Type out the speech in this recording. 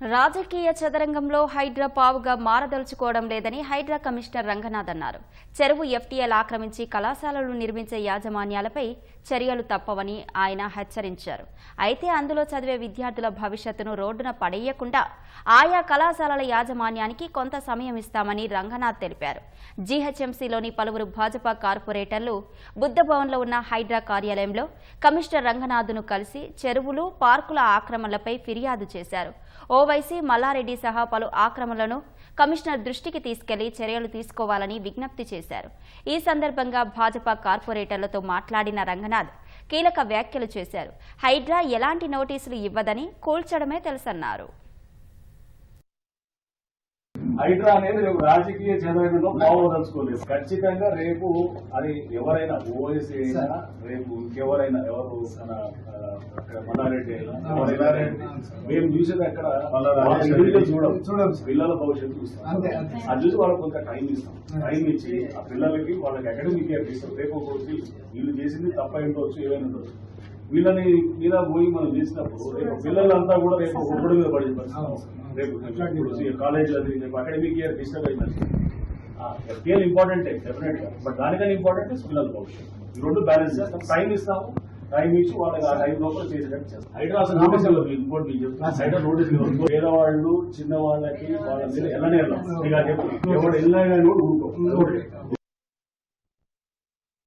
రాజకీయ చదరంగంలో హైడ్రా పావుగా మారదలుచుకోవడం లేదని హైడ్రా కమిషనర్ రంగనాథ్ అన్నారు. చెరువు ఎఫ్టీఎల్ ఆక్రమించి కళాశాలలు నిర్మించే యాజమాన్యాలపై చర్యలు తప్పవని ఆయన హెచ్చరించారు. అయితే అందులో చదివే విద్యార్థుల భవిష్యత్తును రోడ్డున పడేయకుండా ఆయా కళాశాలల యాజమాన్యానికి కొంత సమయం ఇస్తామని రంగనాథ్ తెలిపారు. జీహెచ్ఎంసీలోని పలువురు భాజపా కార్పొరేటర్లు బుద్ధభవన్లో ఉన్న హైడ్రా కార్యాలయంలో కమిషనర్ రంగనాథ్ను కలిసి చెరువులు పార్కుల ఆక్రమణలపై ఫిర్యాదు చేశారు. ఓ ఓవైసీ మల్లారెడ్డి సహా పలు ఆక్రమణలను కమిషనర్ దృష్టికి తీసుకెళ్ళి చర్యలు తీసుకోవాలని విజ్ఞప్తి చేశారు. ఈ సందర్భంగా భాజపా కార్పొరేటర్లతో మాట్లాడిన రంగనాథ్ కీలక వ్యాఖ్యలు చేశారు. హైడ్రా ఎలాంటి నోటీసులు ఇవ్వదని కూల్చడమే తెలుసన్నారు. హైడ్రా అనేది రేపు రాజకీయ చదరంగంలో బాగోదలుచుకోలేదు ఖచ్చితంగా రేపు అది ఎవరైనా ఓఎస్సీ అయినా రేపు ఇంకెవరైనా ఎవరు మన మల్లారెడ్డి అయినా మేము చూసేది అక్కడ వాళ్ళ ఇండివిజువల్ చూడం చూడం. పిల్లల భవిష్యత్తు చూస్తాం. అది చూసి వాళ్ళకి కొంత టైం ఇస్తాం. టైం ఇచ్చి ఆ పిల్లలకి వాళ్ళకి అకాడమిక్ ఇస్తాం రేపు వీళ్ళు చేసింది తప్ప ఉండొచ్చు ఏమైనా ఉండొచ్చు వీళ్ళని మీద పోయి మనం చేసినప్పుడు రేపు పిల్లలంతా కూడా రేపు ఒక్కడి మీద పడే పరిస్థితి. రేపు అది రేపు అకాడమిక్ ఇయర్ డిస్టర్బ్ అయిందంటే ఎఫ్టీఎల్ ఇంపార్టెంట్ డెఫినెట్గా బట్ దానికన్నా ఇంపార్టెంట్ పిల్లల భవిష్యత్తు. ఈ రెండు బ్యాలెన్స్ చేస్తాం టైం ఇస్తాము. టైం ఇచ్చి వాళ్ళకి ఆ టైం లోపల చేసేటట్టు చేస్తాం. హైడ్రా అసలు ఇవ్వదు ఇంకోటి మీకు చెప్తాను. హైడ్రా నోటీస్ పేదవాళ్ళు చిన్న వాళ్ళకి వాళ్ళ మీద వెళ్ళనే వెళ్ళాం ఇక చెప్పు. ఎవడు వెళ్ళినా కూడా ఊరుకో.